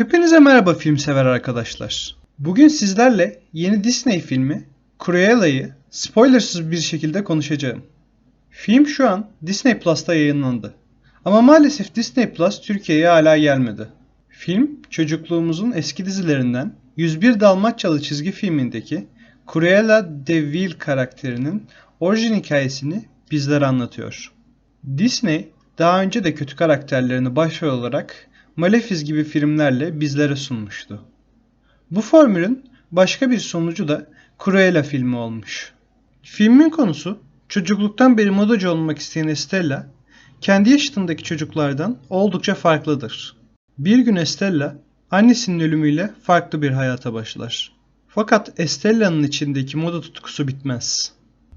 Hepinize merhaba film sever arkadaşlar. Bugün sizlerle yeni Disney filmi Cruella'yı spoilersız bir şekilde konuşacağım. Film şu an Disney Plus'ta yayınlandı. Ama maalesef Disney Plus Türkiye'ye hala gelmedi. Film çocukluğumuzun eski dizilerinden 101 Dalmaçyalı çizgi filmindeki Cruella de Vil karakterinin orijin hikayesini bizlere anlatıyor. Disney daha önce de kötü karakterlerini başrol olarak Malefiz gibi filmlerle bizlere sunmuştu. Bu formülün başka bir sonucu da Cruella filmi olmuş. Filmin konusu çocukluktan beri modacı olmak isteyen Estella, kendi yaşıtındaki çocuklardan oldukça farklıdır. Bir gün Estella, annesinin ölümüyle farklı bir hayata başlar. Fakat Estella'nın içindeki moda tutkusu bitmez.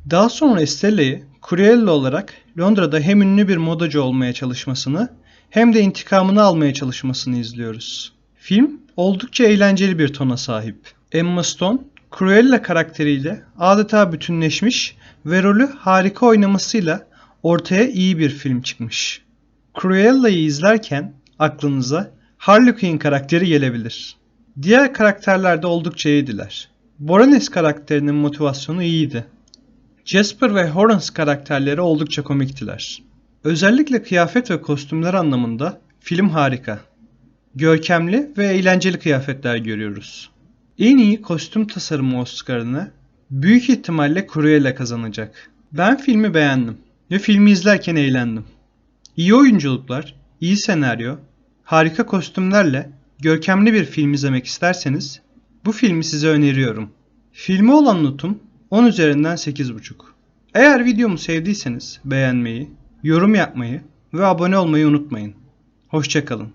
Daha sonra Estella'yı Cruella olarak Londra'da hem ünlü bir modacı olmaya çalışmasını hem de intikamını almaya çalışmasını izliyoruz. Film oldukça eğlenceli bir tona sahip. Emma Stone, Cruella karakteriyle adeta bütünleşmiş ve rolü harika oynamasıyla ortaya iyi bir film çıkmış. Cruella'yı izlerken aklınıza Harley Quinn karakteri gelebilir. Diğer karakterler de oldukça iyiydiler. Baroness karakterinin motivasyonu iyiydi. Jasper ve Horace karakterleri oldukça komiktiler. Özellikle kıyafet ve kostümler anlamında film harika. Görkemli ve eğlenceli kıyafetler görüyoruz. En iyi kostüm tasarımı Oscar'ını büyük ihtimalle Cruella kazanacak. Ben filmi beğendim ve filmi izlerken eğlendim. İyi oyunculuklar, iyi senaryo, harika kostümlerle görkemli bir film izlemek isterseniz bu filmi size öneriyorum. Filme olan notum 10 üzerinden 8.5. Eğer videomu sevdiyseniz beğenmeyi, yorum yapmayı ve abone olmayı unutmayın. Hoşçakalın.